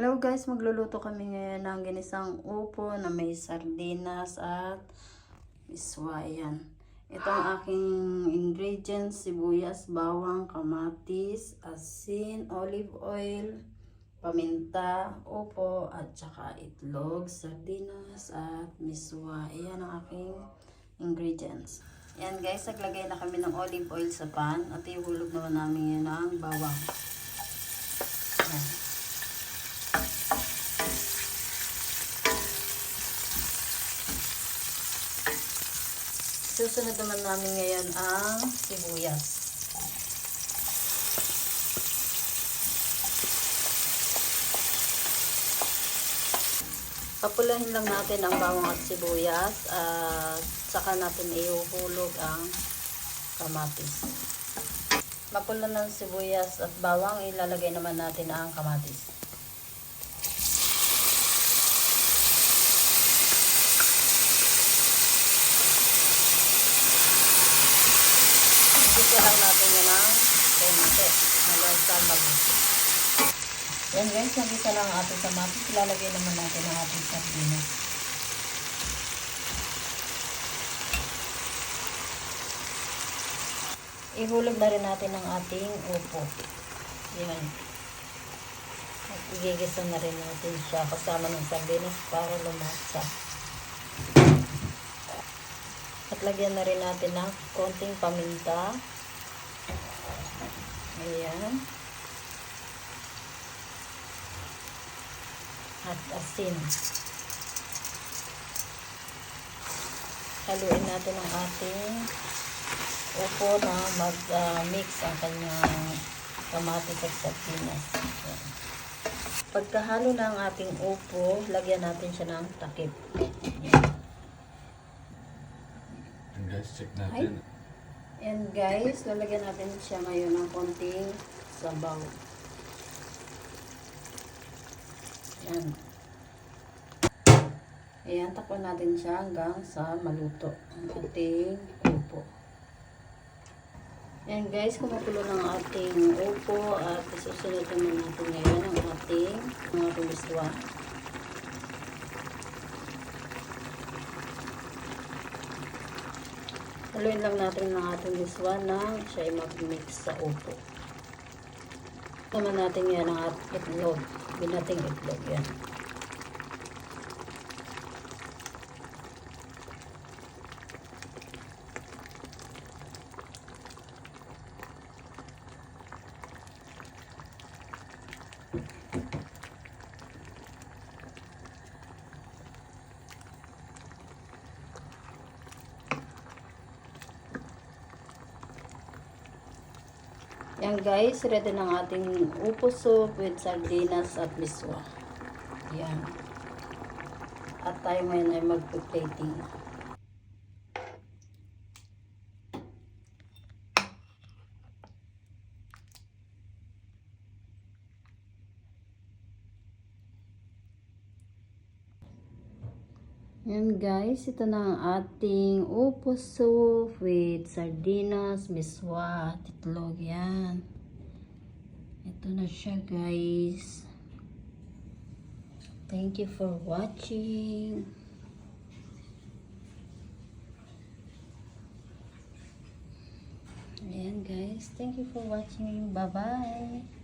Hello guys, magluluto kami ngayon ng ginisang upo na may sardinas at iswa. Yan. Ito aking ingredients, sibuyas, bawang, kamatis, asin, olive oil, paminta, upo, at saka itlog, sardinas, at miswa. Ayan ang aking ingredients. Yan guys, naglagay na kami ng olive oil sa pan at ihulog naman namin ng bawang. Susunod naman namin ngayon ang sibuyas. Papulahin lang natin ang bawang at sibuyas at saka natin ihuhulog ang kamatis. Mapula ng sibuyas at bawang, ilalagay naman natin ang kamatis. Gusto lang natin yun ng konti hanggang sa mabuti. Yan guys, nagisa lang ang ating kamatis. Ilalagay naman natin ang ating sardinas. Ihulog na rin natin ang ating upo. Yan. At igigisa na rin natin siya kasama ng sardinas para lumasa. At lagyan na rin natin ng konting paminta. Ayan. At asin. Haluin natin ang ating upo na mag-mix ang kanyang kamatis at sardinas. Ayan. Pagkahalo na ang ating upo, lagyan natin siya ng takip. Ayan. And guys, check natin. And guys, lalagyan natin siya ngayon ng konting sabaw. Yan. Ayan, takpan natin siya hanggang sa maluto ang ating upo. Ayan guys, kumukulo ng ating upo at isusunod naman natin ngayon ang ating mga rumiswa. Haluin lang natin ng ating miswa nang siya ay mag-mix sa upo. Naman natin yan ang at itlog. Binating itlog yan. Yan guys, ready ng ating upo soup with sardinas at miswa. Yan. At tayo ngayon ay magpi-plating. Yan guys, ito na ang ating upo soup with sardinas, miswa, at itlog. Yan. Ito na siya guys. Thank you for watching. Ayan guys, thank you for watching. Bye-bye.